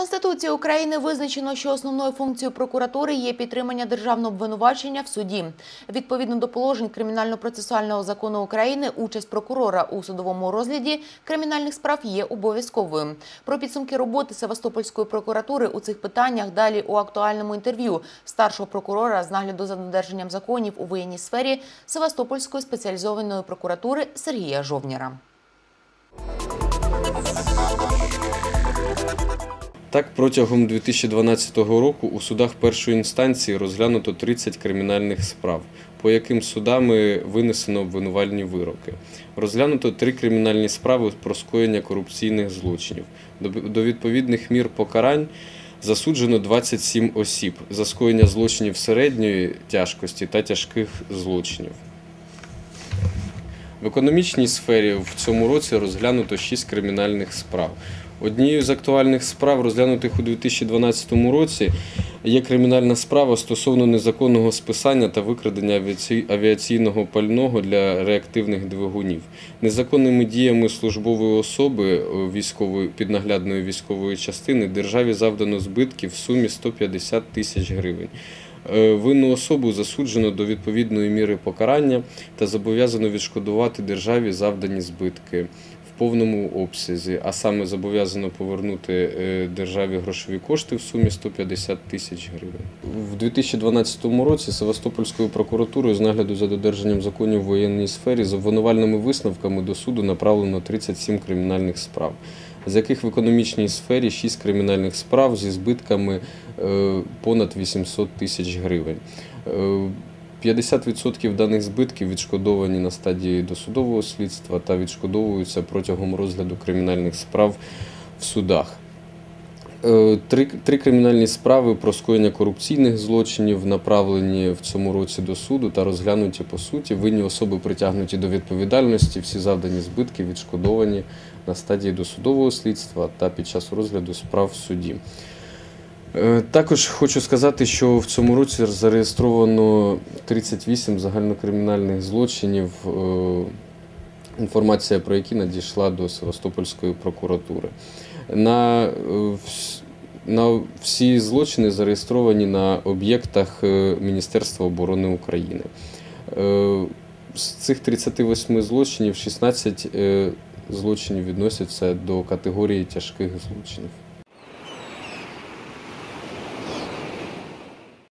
Конституції України визначено, що основною функцією прокуратури є підтримання державного обвинувачення в суді. Відповідно до положень Кримінально-процесуального закону України, участь прокурора у судовому розгляді кримінальних справ є обов'язковою. Про підсумки роботи Севастопольської прокуратури у цих питаннях далі у актуальному інтерв'ю старшого прокурора з нагляду за додержанням законів у воєнній сфері Севастопольської спеціалізованої прокуратури Сергія Жовніра. Так, протягом 2012 року у судах першої інстанції розглянуто 30 кримінальних справ, по яким судами винесено обвинувальні вироки. Розглянуто три кримінальні справи про скоєння корупційних злочинів. До- відповідних мір покарань засуджено 27 осіб за скоєння злочинів середньої тяжкості та тяжких злочинів. В економічній сфері в цьому році розглянуто 6 кримінальних справ. Однією з актуальних справ, розглянутих у 2012 році, є кримінальна справа стосовно незаконного списання та викрадення авіаційного пального для реактивних двигунів. Незаконними діями службової особи е, військової піднаглядної військової частини державі завдано збитків в сумі 150 тисяч гривень. Е, Винну особу засуджено до відповідної міри покарання та зобов'язано відшкодувати державі завдані збитки повному обсязі, а саме зобов'язано повернути е, державі грошові кошти в сумі 150 тисяч гривень. В 2012 році Севастопольською прокуратурою з нагляду за додержанням законів в воєнній сфері з обвинувальними висновками до суду направлено 37 кримінальних справ з яких в економічній сфері 6 кримінальних справ зі збитками е, понад 800 тисяч гривень. Е, 50% даних збитків відшкодовані на стадії досудового слідства та відшкодовуються протягом розгляду кримінальних справ в судах. Е, Три, три кримінальні справи про скоєння корупційних злочинів направлені в цьому році до суду та розглянуті по суті. Винні особи притягнуті до відповідальності, всі завдані збитки відшкодовані на стадії досудового слідства та під час розгляду справ в суді. Е, Також хочу сказати, що в цьому році зареєстровано 38 загальнокримінальних злочинів, е, інформація про які надійшла до Севастопольської прокуратури. На, е, на всі злочини зареєстровані на об'єктах Міністерства оборони України. З цих 38 злочинів 16 е, злочинів відносяться до категорії тяжких злочинів.